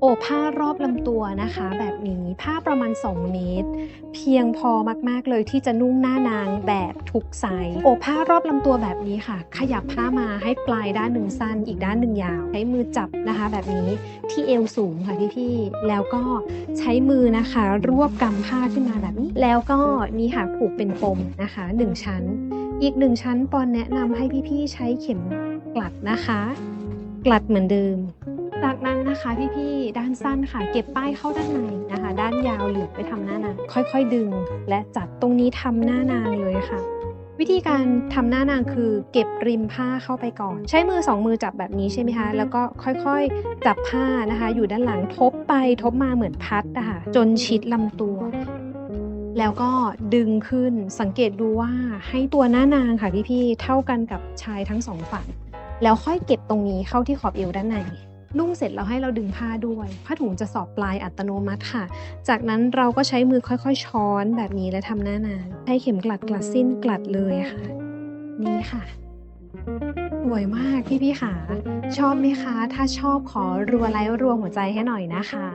โอบผ้ารอบลำตัวนะคะ แบบนี้ผ้าประมาณ 2 เมตร เพียงพอมากๆเลยที่จะนุ่งหน้านางแบบทุกไซส์โอบผ้ารอบลำตัวแบบนี้ค่ะ ขยับผ้ามาให้ปลายด้านหนึ่งสั้น อีกด้านหนึ่งยาวใช้มือจับนะคะ แบบนี้ที่เอวสูงค่ะพี่ๆแล้วก็ใช้มือนะคะ รวบกำผ้าขึ้นมาแบบนี้ แล้วก็นี่ค่ะผูกเป็นปมนะคะหนึ่งชั้น อีกหนึ่งชั้นปอนแนะนำให้พี่ๆใช้เข็มกลัดนะคะ กลัดเหมือนเดิม จากนั้นนะคะพี่ๆด้านสั้นค่ะ เก็บป้ายเข้าด้านในนะคะ ด้านยาวเหลือบไปทำหน้านางค่อยๆ ดึง และจัดตรงนี้ทำหน้านางเลยค่ะ วิธีการทำหน้านางคือ เก็บริมผ้าเข้าไปก่อน ใช้มือสองมือจับแบบนี้ใช่ไหมคะ แล้วก็ค่อยๆจับผ้านะคะ อยู่ด้านหลังทบไปทบมาเหมือนพัดนะคะจนชิดลำตัวแล้วก็ดึงขึ้นสังเกตดูว่าให้ตัวหน้านางค่ะพี่ๆเท่ากันกับชายทั้งสองฝั่ง แล้วค่อยเก็บตรงนี้เข้าที่ขอบเอวด้านใน นุ่งเสร็จแล้วให้เราดึงผ้าด้วยผ้าถุงจะสอบปลายอัตโนมัติค่ะ จากนั้นเราก็ใช้มือค่อยๆ ช้อนแบบนี้และทำหน้านานใช้เข็มกลัดกลัดสิ้นกลัดเลยค่ะ นี่ค่ะสวยมากพี่ๆค่ะชอบไหมคะ ถ้าชอบขอรัวไลค์รัวหัวใจให้หน่อยนะคะ